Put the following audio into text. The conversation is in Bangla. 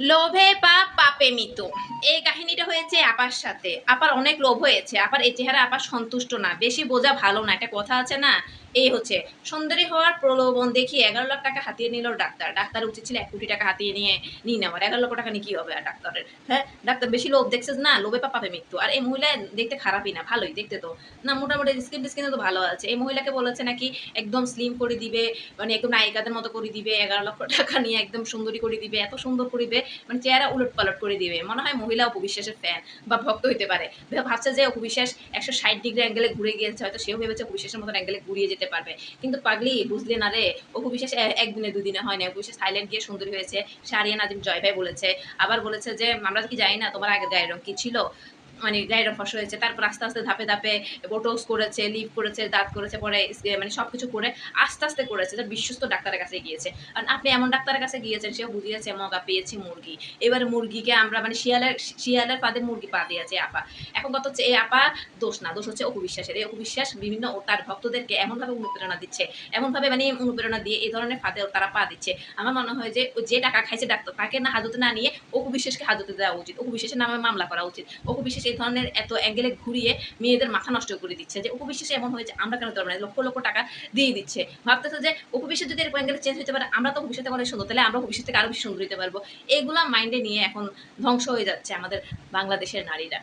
লোভে পাপ পাপে মিত। এই কাহিনীটা হয়েছে আপার সাথে। আপার অনেক লোভ হয়েছে। আপার এই চেহারা আপার সন্তুষ্ট না। বেশি বোঝা ভালো না। একটা কথা আছে না এই হচ্ছে, সুন্দরী হওয়ার প্রলোভন দেখিয়ে এগারো লাখ টাকা হাতিয়ে নিল ডাক্তার। ডাক্তার উচিত ছিল এক কোটি টাকা হাতিয়ে নিয়ে নিয়ে নেওয়ার। এগারো লক্ষ টাকা নিয়ে কি হবে ডাক্তারের? হ্যাঁ? ডাক্তার বেশি লোভ দেখছে না? লোভে পাপ পাপে মৃত্যু। আর এই মহিলা দেখতে খারাপই না, ভালোই দেখতে তো। না, মোটামুটি স্কিন টিস্কিনে তো ভালো আছে। এই মহিলাকে বলেছে নাকি একদম স্লিম করে দিবে মানে একদম নায়িকাদের মতো করে দিবে, এগারো লক্ষ টাকা নিয়ে একদম সুন্দরী করে দিবে, এত সুন্দর করিবে মানে চেহারা উলট পালট করে দিবে। মনে হয় মহিলা অপবিশ্বাসের ফ্যান বা ভক্ত হইতে পারে। ভাবছে যে অপবিশ্বাস একশো ষাট ডিগ্রি অ্যাঙ্গেলে ঘুরে গিয়েছে, হয়তো সেও ভেবেছে অপবিশ্বাসের মতো অ্যাঙ্গেলে ঘুরিয়ে যেতে পারবে। কিন্তু পাগলি, বুঝলে না রে? অপু বিশ্বাস একদিনে দুদিনে হয় না। অপবিশ্বাস থাইল্যান্ড গিয়ে সুন্দর হয়েছে। সারিয়া নাজিম জয় ভাই বলেছে। আবার বলেছে যে, আমরা কি জানি না, তোমার আগে গায়ের রং কি ছিল? মানে গায়ের ফসল হয়েছে, তারপর আস্তে আস্তে ধাপে ধাপে বোটোক্স করেছে লিপ করেছে, দাঁত করেছে, পরে মানে সব কিছু করে আস্তে আস্তে করেছে যে বিশ্বস্ত ডাক্তারের কাছে গিয়েছে। আর আপনি এমন ডাক্তারের কাছে গিয়েছেন সে বুঝিয়েছে, মগা পেয়েছি মুরগি। এবার মুরগিকে আমরা মানে শিয়ালের শিয়ালের পাদে মুরগি পা দিয়েছে আপা। এখন কত হচ্ছে এই আপা দোষ না, দোষ হচ্ছে অপবিশ্বাসের। এই অপবিশ্বাস বিভিন্ন তার ভক্তদেরকে এমনভাবে অনুপ্রেরণা দিচ্ছে, এমনভাবে মানে অনুপ্রেরণা দিয়ে এই ধরনের ফাঁদে তারা পা দিচ্ছে। আমার মনে হয় যে যে টাকা খাইছে ডাক্তার, তাকে না হাজতে না নিয়ে অপবিশ্বাসকে হাজতে দেওয়া উচিত। অপবিশ্বাসের নামে মামলা করা উচিত। অপবিশ্বাস এই ধরনের এত অ্যাঙ্গেলে ঘুরিয়ে মেয়েদের মাথা নষ্ট করে দিচ্ছে যে উপবিশ্বাসে এমন হয়েছে, আমরা কেন না? লক্ষ লক্ষ টাকা দিয়ে দিচ্ছে। ভাবতেছে যে উপবিশ্বাস যদি এরকম অ্যাঙ্গেলে চেঞ্জ হতে পারে, আমরা তো ভবিষ্যতে অনেক সুন্দর, তাহলে আমরা ভবিষ্যৎ থেকে আরও বেশি সুন্দর হতে পারব। এগুলা মাইন্ডে নিয়ে এখন ধ্বংস হয়ে যাচ্ছে আমাদের বাংলাদেশের নারীরা।